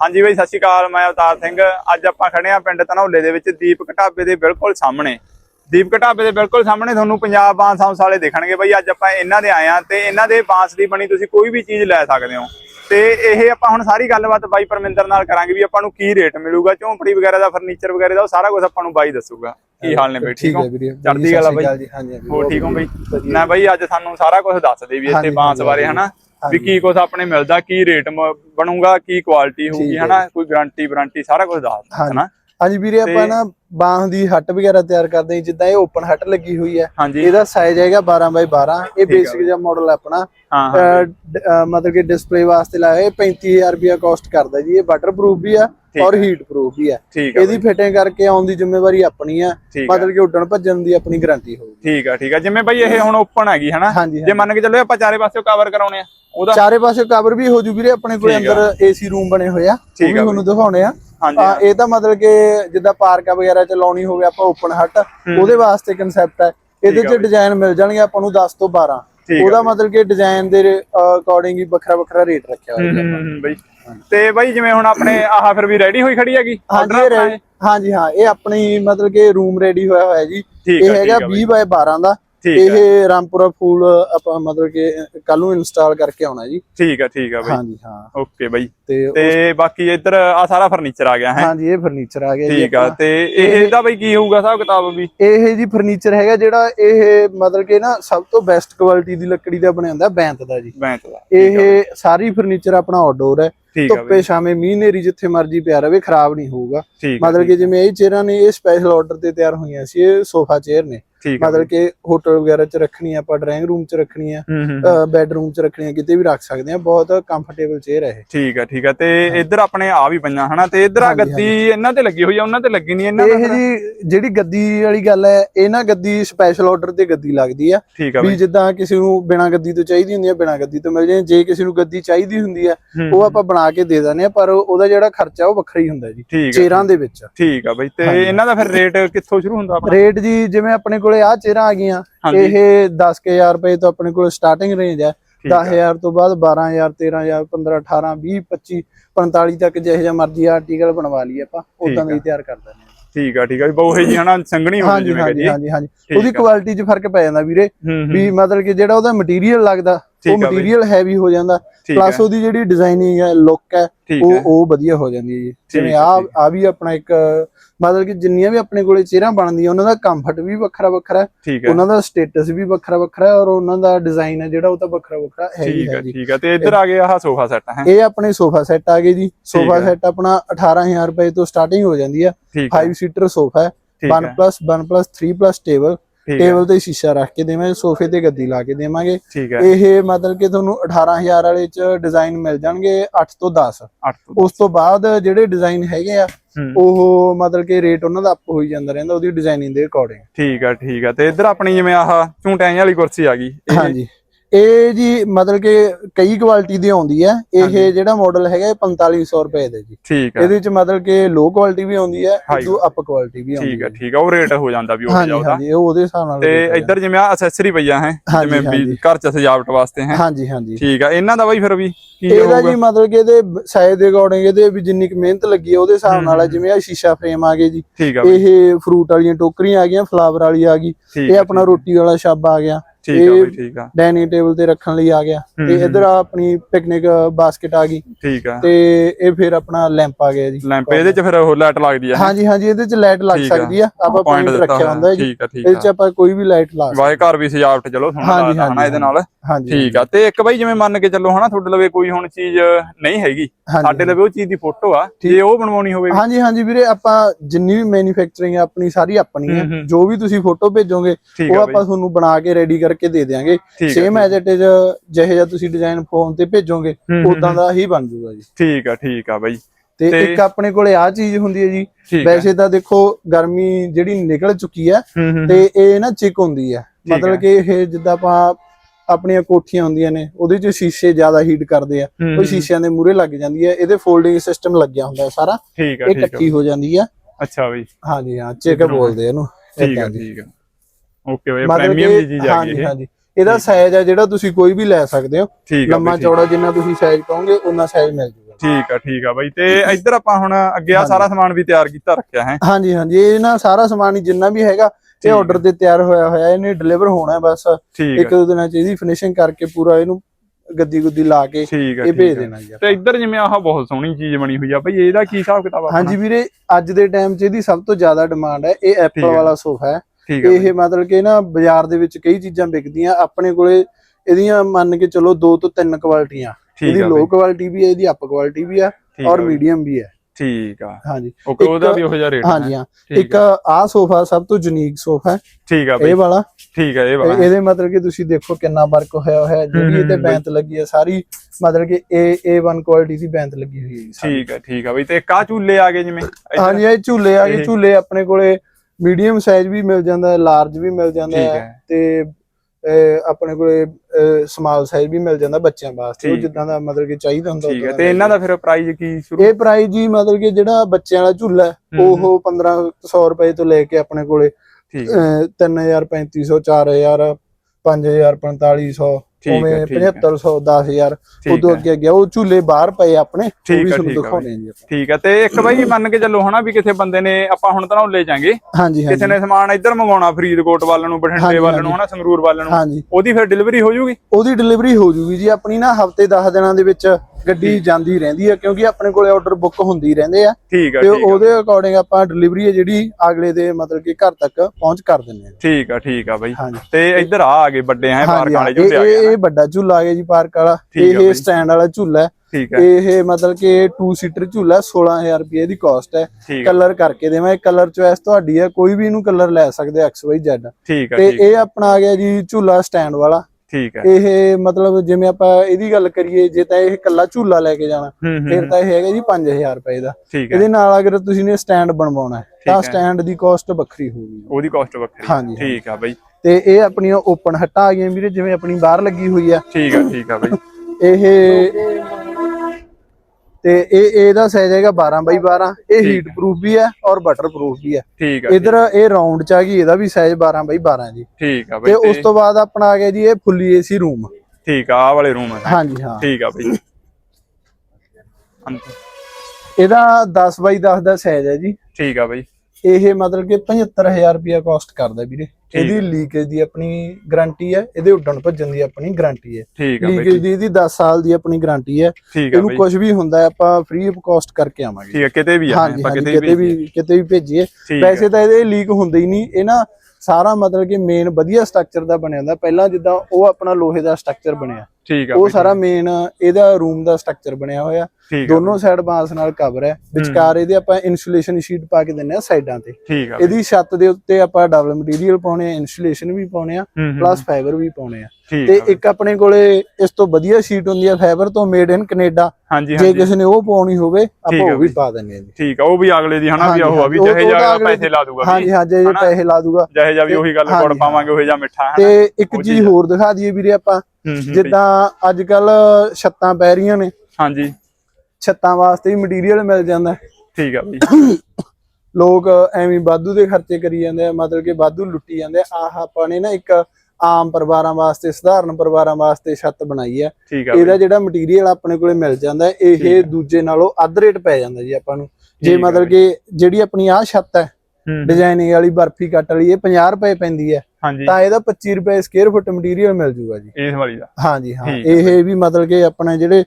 ਹਾਂਜੀ ਬਾਈ ਸਤਿ ਸ਼੍ਰੀ ਅਕਾਲ ਮੈਂ ਅਵਤਾਰ ਸਿੰਘ। ਅੱਜ ਆਪਾਂ ਖੜੇ ਆ ਪਿੰਡ ਧਨੌਲੇ ਦੇ ਵਿੱਚ ਦੀਪਕ ਢਾਬੇ ਦੇ ਬਿਲਕੁਲ ਸਾਹਮਣੇ। ਦੀਪਕ ਢਾਬੇ ਦੇ ਬਿਲਕੁਲ ਸਾਹਮਣੇ ਤੁਹਾਨੂੰ ਪੰਜਾਬ ਬਾਂਸ ਹਾਊਸ ਵਾਲੇ ਦਿਖਣਗੇ ਬਾਈ। ਅੱਜ ਆਪਾਂ ਇਹਨਾਂ ਦੇ ਆਏ ਆ ਤੇ ਇਹਨਾਂ ਦੇ ਬਾਂਸ ਦੀ ਬਣੀ ਤੁਸੀਂ ਕੋਈ ਵੀ ਚੀਜ਼ ਲੈ ਸਕਦੇ ਹੋ। ਤੇ ਇਹ ਆਪਾਂ ਹੁਣ ਸਾਰੀ ਗੱਲਬਾਤ ਬਾਈ ਪਰਮਿੰਦਰ ਨਾਲ ਕਰਾਂਗੇ ਵੀ ਆਪਾਂ ਨੂੰ ਕੀ ਰੇਟ ਮਿਲੂਗਾ ਝੌਂਪੜੀ ਵਗੈਰਾ ਦਾ ਫਰਨੀਚਰ ਵਗੈਰਾ ਦਾ ਉਹ ਸਾਰਾ ਕੁਝ ਆਪਾਂ ਨੂੰ ਬਾਈ ਦੱਸੂਗਾ। ਕੀ ਹਾਲ ਨੇ ਬਾਈ ਠੀਕ ਹੋ? ਚੜ੍ਹਦੀ ਗੱਲ ਆ ਬਾਈ? ਹੋ ਠੀਕ ਹੋ ਬਈ? ਨਾ ਬਾਈ ਅੱਜ ਸਾਨੂੰ ਸਾਰਾ ਕੁਝ ਦੱਸ ਦੇ ਵੀ ਇੱਥੇ ਬਾਂਸ ਬਾਰੇ ਹਨਾ? ਵੀ ਕੀ ਕੁਝ ਆਪਣੇ ਮਿਲਦਾ ਕੀ ਰੇਟ ਬਣੂਗਾ ਕੀ ਕੁਆਲਿਟੀ ਹੋਊਗੀ ਹਨਾ? ਕੋਈ ਗਾਰੰਟੀ ਵਾਰੰਟੀ ਸਾਰਾ ਕੁਝ ਦੱਸ। ਹਨਾ? ਹਾਂਜੀ ਵੀਰੇ ਆਪਾਂ ਨਾ ਬਾਂਹ ਦੀ ਹੱਟ ਵਗੈਰਾ ਤਿਆਰ ਕਰਦੇ ਹਾਂ ਜਿੱਦਾਂ ਇਹ ਓਪਨ ਹੱਟ ਲੱਗੀ ਹੋਈ ਹੈ ਇਹਦਾ ਸਾਈਜ਼ ਹੈਗਾ 12 ਬਾਈ 12 ਇਹ ਬੇਸਿਕ ਜਿਹਾ ਮਾਡਲ ਹੈ ਆਪਣਾ। ਮਤਲਬ ਕਿ ਡਿਸਪਲੇ ਵਾਸਤੇ ਲਾਇਆ ਇਹ 35000 ਰੁਪਿਆ ਕਾਸਟ ਕਰਦਾ ਜੀ। ਇਹ ਵਾਟਰ ਪ੍ਰੂਫ ਵੀ ਆ ਔਰ ਹੀਟ ਪ੍ਰੂਫ ਵੀ ਆ। ਇਹਦੀ ਫਿਟਿੰਗ ਕਰਕੇ ਆਉਣ ਦੀ ਜ਼ਿੰਮੇਵਾਰੀ ਆਪਣੀ ਆ। ਮਤਲਬ ਕਿ ਉੱਡਣ ਭੱਜਣ ਦੀ ਆਪਣੀ ਗਾਰੰਟੀ ਹੋਊਗੀ। ਠੀਕ ਆ ਠੀਕ ਆ। ਜਿਵੇਂ ਬਾਈ ਇਹ ਹੁਣ ਓਪਨ ਹੈਗੀ ਹਨਾ? ਜੇ ਮੰਨ ਕੇ ਚੱਲੋ ਆਪਾਂ ਚਾਰੇ ਪਾਸੇ ਕਵਰ ਕਰਾਉਣੇ ਆ। ਉਹਦਾ ਚਾਰੇ ਪਾਸੇ ਕਵਰ ਵੀ ਹੋ ਜੂ ਵੀਰੇ ਆਪਣੇ ਕੋਲ। ਅੰਦਰ ਏਸੀ ਰੂਮ ਬਣੇ ਹੋਏ ਆ। ਉਹ ਵੀ ਤੁਹਾਨੂੰ ਦਿਖਾਉਣੇ ਆ। ਹਾਂਜੀ। ਇਹ ਤਾਂ ਮਤਲਬ ਕਿ ਜਿੱਦਾਂ ਪਾਰਕਾਂ ਵਗੈਰਾ ਚ ਲਾਉਣੀ ਹੋਵੇ ਆਪਾਂ ਓਪਨ ਹੱਟ ਉਹਦੇ ਵਾਸਤੇ ਕਨਸੈਪਟ ਹੈ ਇਹਦੇ ਚ। ਡਿਜ਼ਾਈਨ ਮਿਲ ਜਾਣਗੇ ਆਪਾਂ ਨੂੰ 10 ਤੋਂ 12 ਠੀਕ ਆ ਉਹਦਾ ਮਤਲਬ ਕਿ ਡਿਜ਼ਾਈਨ ਦੇ ਅਕੋਰਡਿੰਗ ਹੀ ਵੱਖਰਾ ਵੱਖਰਾ ਰੇਟ ਰੱਖਿਆ ਹੋਇਆ ਹੂੰ, ਬਾਈ। ਤੇ ਬਾਈ ਜਿਵੇਂ ਹੁਣ ਆਪਣੇ ਆਹ ਫਿਰ ਵੀ ਰੈਡੀ ਹੋਈ ਖੜੀ ਹੈਗੀ? ਹਾਂਜੀ ਹਾਂਜੀ ਹਾਂ ਇਹ ਆਪਣੀ ਮਤਲਬ ਕਿ ਰੂਮ ਰੈਡੀ ਹੋਇਆ ਹੋਇਆ ਜੀ। ਇਹ ਹੈਗਾ ਠੀਕ ਆ 20 ਬਾਏ 12 ਦਾ। ਇਹ ਰਾਮਪੁਰਾ ਫੂਲ ਆਪਾਂ ਮਤਲਬ ਕਿ ਕੱਲ ਨੂੰ ਇੰਸਟਾਲ ਕਰਕੇ ਆਉਣਾ ਜੀ। ਠੀਕ ਆ ਠੀਕ ਆ ਬਾਈ। ਹਾਂਜੀ ਹਾਂ। ਓਕੇ ਬਾਈ। ਤੇ ਬਾਕੀ ਇੱਧਰ ਆ ਸਾਰਾ ਫਰਨੀਚਰ ਆ ਗਿਆ ਹੈ? ਹਾਂਜੀ ਇਹ ਫਰਨੀਚਰ ਆ ਗਿਆ ਜੀ ਠੀਕ ਆ। ਤੇ ਇਹ ਦਾ ਬਾਈ ਕੀ ਹੋਊਗਾ ਹਿਸਾਬ ਕਿਤਾਬ ਵੀ? ਇਹ ਜੀ ਫਰਨੀਚਰ ਹੈਗਾ ਜਿਹੜਾ ਇਹ ਮਤਲਬ ਕਿ ਨਾ ਸਭ ਤੋਂ ਬੈਸਟ ਕੁਆਲਿਟੀ ਦੀ ਲੱਕੜੀ ਦਾ ਬਣਿਆ ਹੁੰਦਾ ਬੈਂਤ ਦਾ ਜੀ। ਬੈਂਚ ਦਾ ਇਹ ਸਾਰੀ ਫਰਨੀਚਰ ਆਪਣਾ ਆਊਟਡੋਰ ਹੈ। ਧੁੱਪੇ ਛਾਵੇਂ ਮੀਂਹ ਨੇਰੀ ਜਿੱਥੇ ਮਰਜ਼ੀ ਪਿਆ ਰਵੇ ਖਰਾਬ ਨਹੀਂ ਹੋਊਗਾ। ਮਤਲਬ ਕਿ ਜਿਵੇਂ ਇਹ ਚੇਅਰਾਂ ਨੇ ਇਹ ਸਪੈਸ਼ਲ ਆਰਡਰ ਤੇ ਤਿਆਰ ਹੋਈਆਂ ਸੀ ਇਹ ਸੋਫਾ ਚੇਅਰ ਨੇ। ਮਤਲਬ ਕਿ ਹੋਟਲ ਵਗੈਰਾ ਚ ਰੱਖਣੀ ਆ ਆਪਾਂ ਡਰਾਇੰਗ ਰੂਮ ਚ ਰੱਖਣੀ ਆ ਬੈਡਰੂਮ ਚ ਰੱਖਣੀ ਆ ਕਿਤੇ ਵੀ ਰੱਖ ਸਕਦੇ ਆ ਬਹੁਤ ਕੰਫਰਟੇਬਲ ਚੇਅਰ ਹੈ ਠੀਕ ਆ ਠੀਕ ਆ ਤੇ ਇੱਧਰ ਆਪਣੇ ਆ ਵੀ ਪਈਆਂ ਹਨਾ ਤੇ ਇੱਧਰ ਆ ਗੱਦੀ ਇਹਨਾਂ ਤੇ ਲੱਗੀ ਹੋਈ ਆ ਉਹਨਾਂ ਤੇ ਲੱਗੀ ਨਹੀਂ ਇਹਨਾਂ ਇਹ ਜੀ ਜਿਹੜੀ ਗੱਦੀ ਵਾਲੀ ਗੱਲ ਹੈ ਇਹ ਨਾ ਗੱਦੀ ਸਪੈਸ਼ਲ ਆਰਡਰ ਤੇ ਗੱਦੀ ਲੱਗਦੀ ਆ। ਵੀ ਜਿੱਦਾਂ ਕਿਸੇ ਨੂੰ ਬਿਨਾ ਗੱਦੀ ਤੋਂ ਚਾਹੀਦੀ ਹੁੰਦੀ ਆ ਬਿਨਾ ਗੱਦੀ ਤੋਂ ਮਿਲ ਜਾਏ ਜੇ ਕਿਸੇ ਨੂੰ ਗੱਦੀ ਚਾਹੀਦੀ ਹੁੰਦੀ ਆ ਉਹ ਆਪਾਂ ਬਣਾ ਕੇ ਦੇ ਦਿੰਦੇ ਆ ਪਰ ਉਹਦਾ ਜਿਹੜਾ ਖਰਚਾ ਉਹ ਵੱਖਰਾ ਹੀ ਹੁੰਦਾ ਜੀ ਚੇਅਰਾਂ ਦੇ ਵਿੱਚ। ਠੀਕ ਆ ਬਾਈ ਤੇ। ਇਹਨਾਂ ਦਾ ਫਿਰ ਰੇਟ ਕਿੱਥੋਂ ਸ਼ੁਰੂ ਹੁੰਦਾ ਆਪਣਾ? ਰੇਟ ਜੀ ਜਿਵੇਂ ਆਪਣੇ ਕੋਲੇ ਆ ਚੇਅਰਾਂ ਆ ਗਈਆਂ ਇਹ 10000 ਰੁਪਏ ਤੋਂ ਆਪਣੇ ਕੋਲ ਸਟਾਰਟਿੰਗ ਰੇਂਜ ਹੈ। ਠੀਕ ਆ 10000 ਤੋਂ ਬਾਅਦ 12000 13000 15 18 20 25 45 ਤੱਕ ਜਿਹੋ ਜਿਹਾ ਮਰਜ਼ੀ ਆਰਟੀਕਲ ਬਣਵਾ ਲਈ ਆਪਾਂ ਉਦਾਂ ਦਾ। ਹੀ ਤਿਆਰ ਕਰ ਦਿੰਦੇ ਹਾਂ। ਠੀਕ ਆ ਠੀਕ ਆ ਵੀ ਬਹੁ ਜੀ ਹਨਾ ਸੰਘਣੀ ਹੁੰਦੀ ਜਿਵੇਂ ਹਾਂਜੀ ਕਹਦੀ ਹਾਂਜੀ। ਹਾਂਜੀ ਉਹਦੀ। ਕੁਆਲਿਟੀ 'ਚ ਫ਼ਰਕ ਪੈ ਜਾਂਦਾ ਵੀਰੇ ਵੀ ਮਤਲਬ ਕਿ ਜਿਹੜਾ ਉਹਦਾ ਮਟੀਰੀਅਲ ਲੱਗਦਾ ਉਹ ਆ। ਮਟੀਰੀਅਲ ਹੈਵੀ ਹੋ ਜਾਂਦਾ। ਪਲੱਸ ਆ। ਉਹਦੀ ਜਿਹੜੀ ਡਿਜ਼ਾਈਨਿੰਗ ਹੈ ਲੁੱਕ ਹੈ ਉਹ ਉਹ ਵਧੀਆ ਹੋ ਜਾਂਦੀ ਹੈ ਜੀ। ਜਿਵੇਂ ਆ, ਆ। ਆ ਵੀ ਆਪਣਾ ਇੱਕ ਮਤਲਬ ਕਿ ਜਿੰਨੀਆਂ ਵੀ ਆਪਣੇ ਕੋਲੇ ਚਿਹਰਾ ਬਣਦੀਆਂ ਉਹਨਾਂ ਦਾ ਕੰਫਰਟ ਵੀ ਵੱਖਰਾ ਵੱਖਰਾ ਉਹਨਾਂ ਦਾ ਸਟੇਟਸ ਵੀ ਵੱਖਰਾ ਵੱਖਰਾ ਹੈ ਔਰ ਉਹਨਾਂ ਦਾ ਡਿਜ਼ਾਈਨ ਹੈ ਜਿਹੜਾ ਉਹ ਤਾਂ ਵੱਖਰਾ ਵੱਖਰਾ ਹੈ ਠੀਕ ਹੈ ਠੀਕ ਹੈ ਤੇ ਇੱਧਰ ਆ ਗਿਆ ਆਹ ਸੋਫਾ ਸੈੱਟ ਹੈ? ਇਹ ਆਪਣੇ ਸੋਫਾ ਸੈੱਟ ਆ ਗਏ ਜੀ। ਸੋਫਾ। ਸੈੱਟ ਆਪਣਾ 18000 ਰੁਪਏ ਤੋਂ ਸਟਾਰਟਿੰਗ ਹੋ ਜਾਂਦੀ ਹੈ। 5 ਸੀਟਰ ਸੋਫਾ ਹੈ। ਠੀਕ 1 ਹੈ 1 3 ਟੇਬਲ ਟੇਬਲ ਤੇ ਸ਼ੀਸ਼ਾ ਰੱਖ ਕੇ ਦੇਵਾਂਗੇ ਸੋਫੇ ਤੇ ਗੱਦੀ ਲਾ ਕੇ ਦੇਵਾਂਗੇ। ਇਹ ਮਤਲਬ ਕਿ ਤੁਹਾਨੂੰ 18000 ਵਾਲੇ ਚ ਡਿਜ਼ਾਈਨ ਮਿਲ ਜਾਣਗੇ 8 ਤੋਂ 10 8 ਤੋਂ ਉਸ ਤੋਂ ਬਾਅਦ ਜਿਹੜੇ ਡਿਜ਼ਾਈਨ ਹੈਗੇ ਆ ਉਹ ਮਤਲਬ ਕਿ ਰੇਟ ਉਹਨਾਂ ਦਾ ਅਪ ਹੋਈ ਜਾਂਦਾ ਰਹਿੰਦਾ ਉਹਦੀ ਡਿਜ਼ਾਈਨਿੰਗ ਦੇ ਅਕੋਰਡਿੰਗ ਠੀਕ ਹੈ ਠੀਕ ਹੈ। ਤੇ ਇੱਧਰ ਆਪਣੀ ਜਿਵੇਂ ਆਹ ਝੂਟਿਆਂ ਵਾਲੀ ਕੁਰਸੀ ਆ ਗਈ ਹਾਂਜੀ। ਇਹ ਜੀ ਮਤਲਬ ਕਿ ਕਈ ਕੁਆਲਿਟੀ ਦੀ ਆਉਂਦੀ ਹੈ। ਇਹ ਜਿਹੜਾ ਮਾਡਲ ਹੈਗਾ ਇਹ 4500 ਰੁਪਏ ਦਾ ਜੀ। ਠੀਕ ਹੈ। ਇਹਦੇ ਵਿੱਚ ਮਤਲਬ ਕਿ ਲੋ ਕੁਆਲਿਟੀ ਵੀ ਆਉਂਦੀ ਹੈ ਇਦੋਂ ਅਪ ਕੁਆਲਿਟੀ ਵੀ ਆਉਂਦੀ ਠੀਕ ਹੈ ਠੀਕ ਹੈ ਉਹ ਰੇਟ ਹੋ ਜਾਂਦਾ ਵੀ ਉਹ ਹਾਂਜੀ ਜਾਉਦਾ ਹਾਂਜੀ ਉਹ ਉਹਦੇ ਹਿਸਾਬ ਨਾਲ ਤੇ ਹੈ। ਇੱਧਰ ਜਿਵੇਂ ਆ ਅਸੈਸਰੀ ਪਈਆਂ ਹੈ ਜਿਵੇਂ ਵੀ। ਘਰ ਚ ਸਜਾਵਟ ਵਾਸਤੇ ਹੈ। ਹਾਂਜੀ ਹਾਂਜੀ। ਠੀਕ ਹੈ ਇਹਨਾਂ ਦਾ ਬਾਈ ਫਿਰ ਵੀ ਕੀ ਇਹਦਾ ਜੀ ਮਤਲਬ ਕਿ ਇਹਦੇ ਸਾਈਜ਼ ਦੇ ਅਕੋਰਡਿੰਗ ਇਹਦੇ ਵੀ ਜਿੰਨੀ ਕੁ ਮਿਹਨਤ ਲੱਗੀ ਹੈ ਉਹਦੇ ਹਿਸਾਬ ਨਾਲ ਹੈ। ਜਿਵੇਂ ਆ ਸ਼ੀਸ਼ਾ ਫਰੇਮ ਆ ਗਏ ਜੀ। ਹੈ ਇਹ ਫਰੂਟ ਵਾਲੀਆਂ ਟੋਕਰੀਆਂ ਆ ਗਈਆਂ ਫਲਾਵਰ ਵਾਲੀ ਆ ਗਈ। ਇਹ ਹੈ, ਆਪਣਾ ਰੋਟੀ ਵਾਲਾ ਛੱਬ ਆ ਗਿਆ। ਠੀਕ ਇਹ- ਬਾਈ ਠੀਕ ਹੈ ਡਾਈਨਿੰਗ ਟੇਬਲ ਤੇ ਰੱਖਣ ਲਈ ਆ ਗਿਆ। ਤੇ ਇਧਰ ਆਪਣੀ ਪਿਕਨਿਕ ਬਾਸਕਟ ਆ ਗਈ। ਠੀਕ ਹੈ ਤੇ ਇਹ ਫਿਰ ਆਪਣਾ ਲੈਂਪ ਆ ਗਿਆ ਜੀ। ਲੈਂਪ ਇਹਦੇ ਚ ਫਿਰ ਉਹ ਲਾਈਟ ਲੱਗਦੀ ਹੈ? ਹਾਂਜੀ ਹਾਂਜੀ ਇਹਦੇ ਚ ਲਾਈਟ ਲੱਗ ਆ। ਸਕਦੀ ਆ। ਆਪਾਂ ਪੁਆਇੰਟ ਰੱਖਿਆ ਹੁੰਦਾ ਜੀ। ਠੀਕ ਹੈ ਠੀਕ ਇਹਦੇ ਚ ਆਪਾਂ ਕੋਈ ਵੀ ਲਾਈਟ ਲਾ ਸਕਦੇ ਵਾਏ ਘਰ ਵੀ ਸਜਾਵਟ ਚਲੋ ਸੋਹਣਾ ਹਨਾ ਇਹਦੇ ਨਾਲ। ਠੀਕ ਆ। ਤੇ ਇੱਕ ਬਾਈ ਜਿਵੇਂ ਮੰਨ ਕੇ ਚੱਲੋ ਹਨਾ ਤੁਹਾਡੇ ਲਵੇ ਕੋਈ ਹੁਣ ਚੀਜ਼ ਨਹੀਂ ਹੈਗੀ। ਸਾਡੇ ਲਵੇ ਉਹ ਚੀਜ਼ ਦੀ ਫੋਟੋ ਆ। ਜੇ ਉਹ ਬਣਵਾਉਣੀ ਹੋਵੇ ਹਾਂਜੀ ਹਾਂਜੀ ਵੀਰੇ ਆਪਾਂ ਜਿੰਨੀ ਵੀ ਮੈਨੂਫੈਕਚਰਿੰਗ ਆਪਣੀ ਸਾਰੀ ਆਪਣੀ ਹੈ। ਜੋ ਵੀ ਤੁਸੀਂ ਫੋਟੋ ਭੇਜੋਗੇ ਉਹ ਆ ਆਪਾਂ ਤੁਹਾਨੂੰ ਬਣਾ ਕੇ ਰੈਡੀ ਕਰਕੇ ਦੇ ਦਿਆਂਗੇ। ਠੀਕ ਆ, ਸੇਮ ਐਜ਼ ਇਟ ਇਜ਼ ਜਿਹੇ ਜਿਹਾ ਤੁਸੀਂ ਡਿਜ਼ਾਈਨ ਫੋਨ ਤੇ ਭੇਜੋਗੇ ਉਦਾਂ ਦਾ ਹੀ ਬਣ ਜਾਊਗਾ ਜੀ। ਠੀਕ ਆ ਠੀਕ ਆ ਬਾਈ। ਤੇ ਇੱਕ ਆਪਣੇ ਕੋਲੇ ਆ ਚੀਜ਼ ਹੁੰਦੀ ਹੈ ਜੀ ਵੈਸੇ ਤਾਂ ਦੇਖੋ ਗਰਮੀ ਜਿਹੜੀ ਨਿਕਲ ਚੁੱਕੀ ਹੈ ਤੇ ਇਹ ਨਾ ਚਿਕ ਹੁੰਦੀ ਹੈ। ਮਤਲਬ। ਕਿ ਇਹ ਜਿੱਦਾਂ ਆਪਾਂ ਆਪਣੀਆਂ ਕੋਠੀਆਂ ਹੁੰਦੀਆਂ ਨੇ ਉਹਦੇ ਚ ਸ਼ੀਸ਼ੇ ਜ਼ਿਆਦਾ ਹੀਟ ਕਰਦੇ ਆ। ਉਹ ਸ਼ੀਸ਼ਿਆਂ ਦੇ ਮੂਰੇ ਲੱਗ ਜਾਂਦੀ ਹੈ ਇਹਦੇ ਫੋਲਡਿੰਗ ਸਿਸਟਮ ਲੱਗਿਆ ਹੁੰਦਾ ਹੈ ਸਾਰਾ। ਠੀਕ ਆ ਇਹ ਠੀਕ ਆ। ਇਕੱਠੀ ਹੋ ਜਾਂਦੀ ਆ। ਅੱਛਾ ਬਾਈ। ਹਾਂਜੀ ਹਾਂ ਚਿਕ ਬੋਲਦੇ ਇਹਨੂੰ ਠੀਕ ਆ ਦੀ। ਠੀਕ ਆ। ਓਕੇ ਬਾਈ ਮਤਲਬ ਪ੍ਰੀਮੀਅਮ ਦੀ ਚੀਜ਼ ਆ ਗਈ ਹਾਂਜੀ ਇਹ ਹਾਂਜੀ ਇਹਦਾ ਸਾਈਜ਼ ਆ ਜਿਹੜਾ ਤੁਸੀਂ ਕੋਈ ਵੀ ਲੈ ਸਕਦੇ ਹੋ ਠੀਕ ਆ ਲੰਮਾ ਬਾਈ, ਠੀਕ। ਚੌੜਾ ਜਿੰਨਾ ਤੁਸੀਂ ਸਾਈਜ਼ ਕਹੋਗੇ ਉਨਾ ਸਾਈਜ਼ ਮਿਲ ਜੂਗਾ ਠੀਕ ਆ ਠੀਕ ਆ ਬਾਈ ਤੇ ਇੱਧਰ ਆਪਾਂ ਹੁਣ ਅੱਗੇ ਆ। ਸਾਰਾ ਸਮਾਨ ਵੀ ਤਿਆਰ ਕੀਤਾ ਰੱਖਿਆ ਹੈ ਹਾਂਜੀ ਹਾਂਜੀ ਇਹ ਨਾ ਸਾਰਾ ਸਮਾਨ ਹੀ ਜਿੰਨਾ ਵੀ ਹੈਗਾ ਇਹ। ਆਰਡਰ ਤੇ ਤਿਆਰ ਹੋਇਆ ਹੋਇਆ ਇਹਨੇ ਡਿਲੀਵਰ ਹੋਣਾ ਹੈ ਬਸ ਠੀਕ ਇੱਕ ਆ ਦੋ ਦਿਨਾਂ ਚ ਇਹਦੀ ਫਿਨਿਸ਼ਿੰਗ ਕਰਕੇ ਪੂਰਾ ਇਹਨੂੰ ਗੱਦੀ ਗੁੱਦੀ ਲਾ ਕੇ ਠੀਕ ਆ ਇਹ ਠੀਕ ਭੇਜ ਆ। ਦੇਣਾ ਜੀ ਆਪਾਂ। ਤੇ ਇੱਧਰ ਜਿਵੇਂ ਆਹ ਬਹੁਤ ਸੋਹਣੀ ਚੀਜ਼ ਬਣੀ ਹੋਈ ਆ ਬਈ ਇਹਦਾ ਕੀ ਹਿਸਾਬ ਕਿਤਾਬ ਆ ਹਾਂਜੀ ਵੀਰੇ ਅੱਜ ਦੇ ਟਾਈਮ 'ਚ ਇਹਦੀ ਸਭ ਤੋਂ ਜ਼ਿਆਦਾ ਡਿਮਾਂਡ ਹੈ ਇਹ ਠੀਕ ਐਪਲ ਹੈ। ਵਾਲਾ ਸੋਫਾ ਹੈ ਇਹ ਮਤਲਬ ਕਿ ਨਾ ਬਾਜ਼ਾਰ ਦੇ ਵਿੱਚ ਕਈ ਚੀਜ਼ਾਂ ਵਿਕਦੀਆਂ ਆਪਣੇ ਕੋਲੇ ਇਹਦੀਆਂ ਮੰਨ ਕੇ ਚਲੋ ਦੋ ਤੋਂ ਤਿੰਨ ਕੁਆਲਿਟੀਆਂ। ਇਹਦੀ ਲੋ ਕੁਆਲਿਟੀ ਵੀ ਹੈ ਇਹਦੀ ਅਪ ਕੁਆਲਿਟੀ ਵੀ ਹੈ ਔਰ ਮੀਡੀਅਮ ਵੀ ਹੈ। ਠੀਕ ਆ। ਹਾਂਜੀ। ਓਕੇ ਉਹਦਾ ਵੀ ਉਹੋ ਜਿਹਾ ਰੇਟ ਹਾਂਜੀ ਹਾਂ। ਇੱਕ ਆ ਸੋਫਾ ਸਭ ਤੋਂ ਯੂਨੀਕ ਸੋਫਾ ਹੈ। ਠੀਕ ਆ ਬਈ। ਇਹ ਵਾਲਾ। ਠੀਕ ਆ ਇਹ ਵਾਲਾ। ਇਹਦੇ ਮਤਲਬ ਕਿ ਤੁਸੀਂ ਦੇਖੋ ਕਿੰਨਾ ਵਰਕ ਹੋਇਆ ਹੋਇਆ ਹੈ। ਜਿਹੜੀ ਹੂੰ, ਬੈਂਤ ਲੱਗੀ ਹੈ ਸਾਰੀ ਮਤਲਬ ਕਿ A A1 ਕੁਆਲਿਟੀ ਦੀ ਬੈਂਤ ਲੱਗੀ ਹੋਈ ਹੈ। ਠੀਕ ਆ ਠੀਕ ਆ ਬਈ। ਤੇ ਕਾ ਝੂਲੇ ਆ ਗਏ ਜਿਵੇਂ? ਹਾਂਜੀ ਇਹ ਝੂਲੇ ਆ ਗਏ। ਝੂਲੇ ਆਪਣੇ ਕੋਲੇ ਮੀਡੀਅਮ ਸਾਈਜ਼ ਵੀ ਮਿਲ ਜਾਂਦਾ ਹੈ ਲਾਰਜ ਵੀ ਮਿਲ ਜਾਂਦਾ ਹੈ ਤੇ ਆਪਣੇ ਕੋਲੇ ਸਮਾਲ ਸਾਈਜ਼ ਵੀ ਮਿਲ ਜਾਂਦਾ ਬੱਚਿਆਂ ਵਾਸਤੇ ਉਹ। ਜਿੱਦਾਂ ਦਾ ਮਤਲਬ ਕਿ ਚਾਹੀਦਾ ਹੁੰਦਾ ਠੀਕ ਹੈ ਤੇ ਇਹਨਾਂ ਦਾ ਫਿਰ ਪ੍ਰਾਈਸ ਕੀ ਸ਼ੁਰੂ? ਇਹ ਪ੍ਰਾਈਸ ਜੀ ਮਤਲਬ ਕਿ ਜਿਹੜਾ ਬੱਚਿਆਂ ਵਾਲਾ ਝੂਲਾ ਉਹ 1500 ਰੁਪਏ ਤੋਂ ਲੈ ਕੇ ਆਪਣੇ ਕੋਲੇ ਠੀਕ। ਹੈ 3000 3500 4000 5000 4500 ਠੀਕ ਹੈ, ਉਵੇਂ ਠੀਕ ਹੈ। 7500 10000 ਠੀਕ ਉਦੋਂ ਹੈ ਅੱਗੇ ਅੱਗੇ ਉਹ ਝੂਲੇ ਬਾਹਰ ਪਏ ਆਪਣੇ ਉਹ ਠੀਕ ਵੀ ਹੈ, ਤੁਹਾਨੂੰ ਠੀਕ ਹੈ ਦਿਖਾਉਣੇ ਆ ਜੀ ਆਪਾਂ। ਠੀਕ ਹੈ ਤੇ ਇੱਕ ਬਾਈ ਮੰਨ ਕੇ ਚੱਲੋ ਹਨਾ ਵੀ ਕਿਸੇ ਬੰਦੇ ਨੇ ਆਪਾਂ ਹੁਣ ਤਾਂ ਲੈ ਜਾਾਂਗੇ। ਕਿਸੇ ਨੇ ਸਮਾਨ ਇੱਧਰ ਮੰਗਾਉਣਾ ਫਰੀਦਕੋਟ ਵੱਲ ਨੂੰ ਬਠਿੰਡੇ ਵੱਲ ਨੂੰ। ਹਨਾ ਸੰਗਰੂਰ ਵੱਲ ਨੂੰ ਹਾਂਜੀ। ਉਹਦੀ ਫਿਰ ਡਿਲੀਵਰੀ ਹੋ ਜੂਗੀ? ਉਹਦੀ ਡਿਲੀਵਰੀ ਹੋ ਜੂਗੀ ਜੀ ਆਪਣੀ ਨਾ ਹਫ਼ਤੇ 10 ਦਿਨਾਂ ਦੇ ਵਿੱਚ ਗੱਡੀ ਜਾਂਦੀ ਰਹਿੰਦੀ ਹੈ ਕਿਉਂਕਿ ਆਪਣੇ ਕੋਲੇ ਆਰਡਰ ਬੁੱਕ ਹੁੰਦੇ ਰਹਿੰਦੇ ਆ। ਠੀਕ ਹੈ ਤੇ ਉਹਦੇ ਅਕੋਰਡਿੰਗ ਆਪਾਂ ਡਿਲੀਵਰੀ ਹੈ ਜਿਹੜੀ ਅਗਲੇ ਦੇ ਮਤਲਬ ਕਿ ਘਰ ਤੱਕ ਪਹੁੰਚ ਕਰ ਦਿੰਦੇ ਆ। ਠੀਕ ਆ ਠੀਕ ਆ ਬਾਈ। ਤੇ ਇੱਧਰ ਆ ਆ ਗਏ ਵੱਡੇ ਹੈ ਪਾਰਕ ਵਾਲੇ ਝੂਲੇ ਆ ਗਏ ਇਹ ਵੱਡਾ ਝੂਲਾ ਆ ਗਿਆ ਜੀ ਪਾਰਕ ਵਾਲਾ। ਆ ਇਹ। ਸਟੈਂਡ ਵਾਲਾ ਝੂਲਾ ਹੈ ਠੀਕ ਹੈ ਇਹ ਮਤਲਬ ਕਿ 2 ਸੀਟਰ ਝੂਲਾ ਹੈ, 16000 ਰੁਪਏ ਦੀ ਕਾਸਟ ਹੈ ਕਲਰ ਕਰਕੇ ਦੇਵਾਂ ਇਹ ਕਲਰ ਚੋਇਸ ਤੁਹਾਡੀ ਹੈ ਕੋਈ ਵੀ ਇਹਨੂੰ ਕਲਰ ਲੈ ਸਕਦੇ ਐਕਸ ਵਾਈ ਜ਼ੈਡ ਤੇ ਇਹ ਆਪਣਾ ਆ ਗਿਆ ਜੀ ਝੂਲਾ ਸਟੈਂਡ ਵਾਲਾ। ਠੀਕ ਹੈ। ਇਹ ਮਤਲਬ ਜਿਵੇਂ ਆਪਾਂ ਇਹਦੀ ਗੱਲ ਕਰੀਏ ਜੇ ਤਾਂ ਇਹ ਕੱਲਾ ਝੂਲਾ ਲੈ ਕੇ ਜਾਣਾ ਫਿਰ ਤਾਂ ਇਹ ਹੈਗਾ ਜੀ 5000 ਰੁਪਏ ਦਾ। ਇਹਦੇ ਨਾਲ ਅਗਰ ਤੁਸੀਂ ਨੇ ਸਟੈਂਡ ਬਣਵਾਉਣਾ ਤਾਂ। ਸਟੈਂਡ ਦੀ ਕਾਸਟ ਵੱਖਰੀ ਹੋਊਗੀ। ਉਹਦੀ ਕਾਸਟ ਵੱਖਰੀ। ਹਾਂਜੀ, ਠੀਕ ਆ ਬਾਈ। ਤੇ ਇਹ ਆਪਣੀਆਂ ਓਪਨ ਹੱਟਾਂ ਆ ਗਈਆਂ ਵੀਰੇ ਜਿਵੇਂ ਆਪਣੀ ਬਾਹਰ ਲੱਗੀ ਹੋਈ ਆ। ਠੀਕ ਆ ਠੀਕ ਆ ਬਾਈ। ਇਹ ਤੇ ਇਹ ਇਹਦਾ ਸਾਈਜ਼ ਹੈਗਾ 12 ਬਾਈ 12 ਇਹ ਹੀਟ ਪ੍ਰੂਫ ਵੀ ਹੈ ਔਰ ਬਟਰ ਪ੍ਰੂਫ ਵੀ ਹੈ। ਠੀਕ ਆ ਇਧਰ ਇਹ ਰਾਉਂਡ ਚ ਆ ਗਈ ਇਹਦਾ ਵੀ ਸਾਈਜ਼ 12 ਬਾਈ 12 ਜੀ। ਠੀਕ ਆ ਤੇ ਬਾਈ ਉਸ ਤੋਂ ਬਾਅਦ ਆਪਣਾ ਆ ਗਿਆ ਜੀ ਇਹ ਫੁੱਲੀ ਏਸੀ ਰੂਮ ਠੀਕ ਆ ਆਹ ਵਾਲੇ ਰੂਮ ਹੈ ਹਾਂਜੀ ਹਾਂ। ਠੀਕ ਆ ਬਾਈ। ਇਹਦਾ 10 ਬਾਈ 10 ਦਾ ਸਾਈਜ਼ ਹੈ ਜੀ। ਠੀਕ ਆ ਬਾਈ। ਇਹ ਮਤਲਬ ਕਿ 75000 ਰੁਪਿਆ ਕਾਸਟ ਕਰਦਾ ਵੀਰੇ। ਇਹਦੀ ਲੀਕੇਜ ਦੀ ਆਪਣੀ ਗਾਰੰਟੀ ਹੈ ਇਹਦੇ ਉੱਡਣ ਭੱਜਣ ਦੀ ਆਪਣੀ ਗਾਰੰਟੀ ਹੈ ਠੀਕ ਲੀਕੇਜ ਦੀ ਇਹਦੀ 10 ਸਾਲ ਦੀ ਆਪਣੀ ਗਾਰੰਟੀ ਹੈ ਇਹਨੂੰ ਕੁਝ ਵੀ ਹੁੰਦਾ ਹੈ ਆਪਾਂ ਫ੍ਰੀ ਆਫ ਕਾਸਟ ਕਰਕੇ ਆਵਾਂਗੇ। ਠੀਕ ਆ ਕਿਤੇ ਵੀ ਆਪਾਂ ਕਿਤੇ ਵੀ ਕਿਤੇ ਵੀ ਭੇਜੀਏ। ਵੈਸੇ ਤਾਂ ਇਹਦੇ ਲੀਕ ਹੁੰਦੇ ਹੀ ਨਹੀਂ। ਇਹ ਨਾ ਸਾਰਾ ਮਤਲਬ ਕਿ ਮੇਨ ਵਧੀਆ ਸਟਰਕਚਰ ਦਾ ਬਣਿਆ ਹੁੰਦਾ। ਪਹਿਲਾਂ ਜਿੱਦਾਂ ਉਹ ਆਪਣਾ ਲੋਹੇ ਦਾ ਸਟਰਕਚਰ ਬਣਿਆ। ਠੀਕ ਆ ਉਹ ਸਾਰਾ ਮੇਨ ਇਹਦਾ ਰੂਮ ਦਾ ਸਟਰਕਚਰ ਬਣਿਆ ਹੋਇਆ। ਦੋਨੋਂ ਸਾਈਡ ਬਾਂਸ ਨਾਲ ਕਵਰ ਹੈ। ਵਿਚਕਾਰ ਇਹਦੇ ਆਪਾਂ ਇਨਸੂਲੇਸ਼ਨ ਸ਼ੀਟ ਪਾ ਕੇ ਦਿੰਨੇ ਆ ਸਾਈਡਾਂ ਤੇ। ਠੀਕ ਆ ਇਹਦੀ ਛੱਤ ਦੇ ਉੱਤੇ ਆਪਾਂ ਡਬਲ ਮਟੀਰੀਅਲ ਪਾਉਣੇ ਆ ਇਨਸੂਲੇਸ਼ਨ ਵੀ ਪਾਉਣੇ ਆ ਪਲੱਸ ਫਾਈਬਰ ਵੀ ਪਾਉਣੇ ਆ। ਤੇ ਇੱਕ ਆਪਣੇ ਕੋਲੇ ਇਸ ਤੋਂ ਵਧੀਆ ਸ਼ੀਟ ਹੁੰਦੀ ਆ ਫਾਈਬਰ ਤੋਂ ਮੇਡ ਇਨ ਕੈਨੇਡਾ। ਹਾਂਜੀ ਜੇ ਕਿਸੇ ਨੇ ਉਹ ਪਾਉਣੀ ਹੋਵੇ ਆਪਾਂ ਉਹ ਵੀ। ਪਾ ਦਿੰਨੇ ਆ ਜੀ। ਠੀਕ ਆ ਉਹ ਵੀ ਅਗਲੇ ਦੀ ਹਨਾ ਵੀ ਉਹ ਆ ਵੀ ਜਿਹੇ ਜਾ ਪੈਸੇ ਲਾ ਦੂਗਾ ਹਾਂਜੀ ਹਾਂਜੀ ਜੇ? ਪੈਸੇ ਲਾ ਦੂਗਾ। ਜਿਹੇ ਜਾ ਵੀ ਉਹੀ ਗੱਲ ਕੋਡ ਪਾਵਾਂਗੇ ਉਹੇ ਜਾ ਮਿੱਠਾ ਹੈ ਤੇ ਇੱਕ ਚੀਜ਼। ਹੋਰ ਦਿਖਾ ਦਈਏ ਵੀਰੇ ਆਪਾਂ। ਹੂੰ, ਹੂੰ, ਜਿੱਦਾਂ ਅੱਜ ਕੱਲ ਛੱਤਾਂ ਪੈ ਰਹੀਆਂ ਨੇ ਹਾਂਜੀ। ਛੱਤਾਂ ਵਾਸਤੇ ਵੀ ਮਟੀਰੀਅਲ ਮਿਲ ਜਾਂਦਾ। ਹੈ। ਠੀਕ ਆ ਬਈ। ਲੋਕ ਐਵੇਂ ਵਾਧੂ ਦੇ ਖਰਚੇ ਕਰੀ ਜਾਂਦੇ ਆ ਮਤਲਬ ਕਿ ਵਾਧੂ ਲੁੱਟੀ ਜਾਂਦੇ ਆ। ਆਹ ਆਪਾਂ ਨੇ ਨਾ ਇੱਕ ਆਮ ਪਰਿਵਾਰਾਂ ਵਾਸਤੇ ਸਧਾਰਨ ਪਰਿਵਾਰਾਂ ਵਾਸਤੇ ਛੱਤ ਬਣਾਈ ਆ। ਇਹਦਾ ਜਿਹੜਾ ਮਟੀਰੀਅਲ ਆਪਣੇ ਕੋਲੇ ਮਿਲ ਜਾਂਦਾ ਇਹ ਦੂਜੇ ਨਾਲੋਂ ਅੱਧ ਰੇਟ ਪੈ ਜਾਂਦਾ ਜੀ ਆਪਾਂ ਨੂੰ। ਜੇ ਮਤਲਬ ਕਿ ਜਿਹੜੀ ਆਪਣੀ ਆਹ ਛੱਤ ਹੂੰ, ਡਿਜ਼ਾਈਨਿੰਗ ਵਾਲੀ ਬਰਫੀ ਕੱਟ ਵਾਲੀ ਇਹ 50 ਰੁਪਏ ਪੈਂਦੀ ਹੈ। ਤਾਂ ਇਹਦਾ 25 ਰੁਪਏ ਸਕੁਅਰ ਫੁੱਟ ਮਟੀਰੀਅਲ ਮਿਲ ਜੂਗਾ ਜੀ। ਇਸ ਵਾਲੀ ਦਾ। ਹਾਂਜੀ ਹਾਂ। ਇਹ ਵੀ ਮਤਲਬ ਕਿ ਆਪਣੇ ਜਿਹੜੇ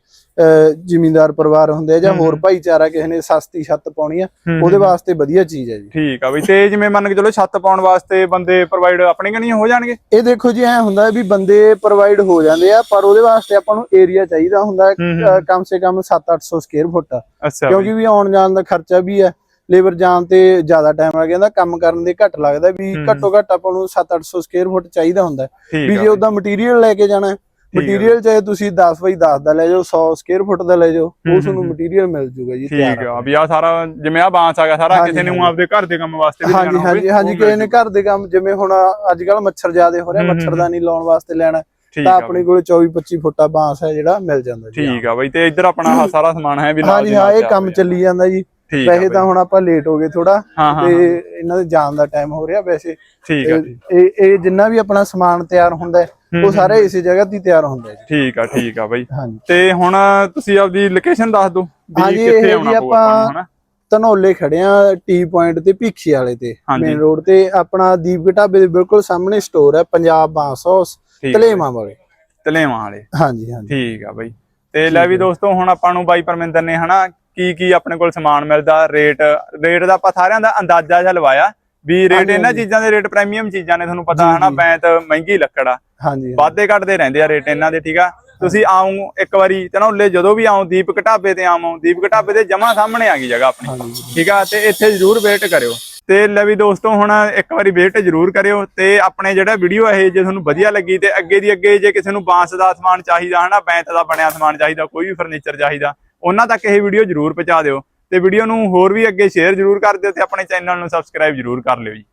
ਜ਼ਿਮੀਂਦਾਰ ਪਰਿਵਾਰ ਹੁੰਦੇ ਆ ਜਾਂ ਹੋਰ। ਭਾਈਚਾਰਾ ਕਿਸੇ ਨੇ ਸਸਤੀ ਛੱਤ ਪਾਉਣੀ ਆ ਉਹਦੇ ਵਾਸਤੇ ਵਧੀਆ ਚੀਜ਼ ਹੈ ਜੀ। ਠੀਕ ਆ ਬਈ ਤੇ ਜਿਵੇਂ ਮੰਨ ਕੇ ਚਲੋ ਛੱਤ ਪਾਉਣ ਵਾਸਤੇ ਬੰਦੇ ਪ੍ਰੋਵਾਈਡ ਆਪਣੇ ਕਨੀ ਹੋ ਜਾਣਗੇ? ਇਹ ਦੇਖੋ ਜੀ ਐ ਹੁੰਦਾ ਵੀ ਬੰਦੇ ਪ੍ਰੋਵਾਈਡ ਹੋ ਜਾਂਦੇ ਆ ਪਰ ਉਹਦੇ ਵਾਸਤੇ ਆਪਾਂ ਨੂੰ ਏਰੀਆ ਚਾਹੀਦਾ ਹੁੰਦਾ ਕਮ ਸੇ ਕਮ 7-800 ਸਕੁਅਰ ਫੁੱਟ ਕਿਉਂਕਿ ਵੀ ਆਉਣ ਜਾਣ ਦਾ ਖਰਚਾ ਵੀ ਹੈ। ਲੇਬਰ ਜਾਣ ਤੇ ਜ਼ਿਆਦਾ ਟਾਈਮ ਲੱਗ ਜਾਂਦਾ ਕੰਮ ਕਰਨ ਦੇ ਘੱਟ ਲੱਗਦਾ ਵੀ। ਘੱਟੋ ਘੱਟ ਆਪਾਂ ਨੂੰ 7-800 ਸਕੁਅਰ ਫੁੱਟ ਚਾਹੀਦਾ ਹੁੰਦਾ ਵੀ ਜੇ ਉਹਦਾ ਮਟੀਰੀਅਲ ਲੈ ਕੇ ਜਾਣਾ ਮਟੀਰੀਅਲ ਚਾਹੇ ਤੁਸੀਂ 10 ਬਾਈ 10 ਦਾ ਲੈ ਜਾਓ 100 ਸਕੁਅਰ ਫੁੱਟ ਦਾ ਲੈ ਜਾਓ ਤੁਹਾਨੂੰ ਹੂੰ। ਮਟੀਰੀਅਲ ਮਿਲ ਜੂਗਾ ਜੀ ਠੀਕ ਆ ਵੀ ਆ ਸਾਰਾ ਜਿਵੇਂ ਆ ਬਾਂਸ ਆ ਗਿਆ ਸਾਰਾ ਕਿਸੇ ਨੇ। ਆਪਦੇ ਘਰ ਦੇ ਕੰਮ ਵਾਸਤੇ ਵੀ ਹਾਂਜੀ ਲੈਣਾ ਹਾਂਜੀ ਹੋਵੇ, ਹਾਂਜੀ ਕਿਸੇ ਨੇ। ਘਰ ਦੇ ਕੰਮ ਜਿਵੇਂ ਹੁਣ ਅੱਜ ਕੱਲ ਮੱਛਰ ਜ਼ਿਆਦੇ ਹੋ ਰਿਹਾ ਮੱਛਰਦਾਨੀ ਲਾਉਣ ਵਾਸਤੇ ਲੈਣਾ ਤਾਂ ਆਪਣੇ ਕੋਲੇ 24 25 ਫੁੱਟਾ ਬਾਂਸ ਹੈ ਜਿਹੜਾ ਮਿਲ ਜਾਂਦਾ ਜੀ ਠੀਕ ਆ ਬਈ ਤੇ ਇੱਧਰ ਆਪਣਾ ਸਾਰਾ ਸਮਾਨ ਹੈ ਵੀ ਹਾਂਜੀ ਹਾਂ ਇਹ ਕੰਮ ਚੱਲੀ ਜਾਂਦਾ ਜੀ ਠੀਕ ਆ ਵੈਸੇ ਤਾਂ ਹੁਣ ਆਪਾਂ ਲੇਟ ਹੋ ਗਏ ਥੋੜਾ ਹਾਂ ਹਾਂ ਤੇ ਇਹਨਾਂ ਦੇ ਜਾਣ ਦਾ ਟਾਈਮ ਹੋ ਰਿਹਾ ਵੈਸੇ। ਠੀਕ ਆ ਇਹ ਇਹ- ਇਹ ਜਿੰਨਾ ਵੀ ਆਪਣਾ ਸਮਾਨ ਤਿਆਰ ਹੁੰਦਾ ਹੈ, ਉਹ ਸਾਰਾ ਇਸੇ ਜਗ੍ਹਾ ਤੇ ਹੀ ਤਿਆਰ ਹੁੰਦਾ ਹੈ ਜੀ। ਠੀਕ ਆ ਠੀਕ ਆ ਬਾਈ। ਹਾਂਜੀ। ਤੇ ਹੁਣ ਤੁਸੀਂ ਆਪਦੀ ਲੋਕੇਸ਼ਨ ਦੱਸ ਦਿਓ ਵੀ ਹਾਂਜੀ, ਕਿੱਥੇ ਆਉਣਾ ਪਊ ਆਪਾਂ ਨੂੰ ਆਪਾਂ- ਹਨਾ? ਧਨੌਲੇ ਖੜੇ ਆ ਟੀ ਪੁਆਇੰਟ ਤੇ ਭੀਖੀ ਵਾਲੇ ਤੇ ਹਾਂਜੀ। ਮੇਨ ਰੋਡ ਤੇ। ਆਪਣਾ ਦੀਪ ਢਾਬੇ ਦੇ ਬਿਲਕੁਲ ਸਾਹਮਣੇ ਸਟੋਰ ਹੈ ਪੰਜਾਬ ਬਾਂਸ ਹਾਊਸ ਠੀਕ ਤਲੇਮਾਂ ਵਾਲੇ। ਤਲੇਵਾਂ ਵਾਲੇ। ਹਾਂਜੀ ਹਾਂਜੀ। ਠੀਕ ਆ ਬਾਈ। ਤੇ ਲੈ ਵੀ ਦੋਸਤੋ ਹੁਣ ਆਪਾਂ ਨੂੰ ਬਾਈ ਪਰਮਿੰਦਰ ਨੇ ਹਨਾ ਕੀ ਕੀ ਆਪਣੇ ਕੋਲ ਸਮਾਨ ਮਿਲਦਾ ਰੇਟ ਰੇਟ ਦਾ ਆਪਾਂ ਸਾਰਿਆਂ ਦਾ ਅੰਦਾਜ਼ਾ ਜਿਹਾ ਲਵਾਇਆ ਵੀ ਰੇਟ ਇਹਨਾਂ। ਚੀਜ਼ਾਂ ਦੇ ਰੇਟ ਪ੍ਰੀਮੀਅਮ ਚੀਜ਼ਾਂ ਨੇ ਤੁਹਾਨੂੰ ਪਤਾ ਹਨਾ। ਬੈਂਤ ਮਹਿੰਗੀ ਲੱਕੜ ਆ। ਹਾਂਜੀ ਵਾਧੇ ਘਟਦੇ ਰਹਿੰਦੇ ਆ ਰੇਟ ਇਹਨਾਂ ਦੇ ਠੀਕ ਆ? ਤੁਸੀਂ ਆਓ ਇੱਕ ਵਾਰੀ ਧਨੌਲੇ ਜਦੋਂ ਵੀ ਆਓ ਦੀਪਕ ਢਾਬੇ ਤੇ ਆਵੋ ਦੀਪਕ ਢਾਬੇ ਦੇ ਜਮਾ ਸਾਹਮਣੇ ਆ ਗਈ ਜਗ੍ਹਾ ਆਪਣੀ ਠੀਕ ਆ? ਤੇ ਇੱਥੇ ਜਰੂਰ ਵੇਟ ਕਰਿਓ। ਤੇ ਲੈ ਵੀ ਦੋਸਤੋ ਹੁਣ ਇੱਕ ਵਾਰੀ ਵੇਟ ਜਰੂਰ ਕਰਿਓ ਤੇ ਆਪਣੇ ਜਿਹੜਾ ਵੀਡੀਓ ਇਹ ਜੇ ਤੁਹਾਨੂੰ ਵਧੀਆ ਲੱਗੀ ਤੇ ਅੱਗੇ ਦੀ ਅੱਗੇ ਜੇ ਕਿਸੇ ਨੂੰ ਬਾਂਸ ਦਾ ਸਮਾਨ ਚਾਹੀਦਾ ਹਨਾ ਬੈਂਤ ਦਾ ਬਣਿਆ ਸਮਾਨ ਚਾਹੀਦਾ ਕੋਈ ਵੀ ਫਰਨੀਚਰ ਚਾਹੀਦਾ ਉਹਨਾਂ ਤੱਕ ਇਹ ਵੀਡੀਓ ਜਰੂਰ ਪਹੁੰਚਾ ਦਿਓ ਤੇ ਵੀਡੀਓ ਨੂੰ ਹੋਰ ਵੀ ਅੱਗੇ ਸ਼ੇਅਰ ਜਰੂਰ ਕਰ ਦਿਓ ਤੇ ਆਪਣੇ ਚੈਨਲ ਨੂੰ ਸਬਸਕ੍ਰਾਈਬ ਜਰੂਰ ਕਰ ਲਿਓ ਜੀ।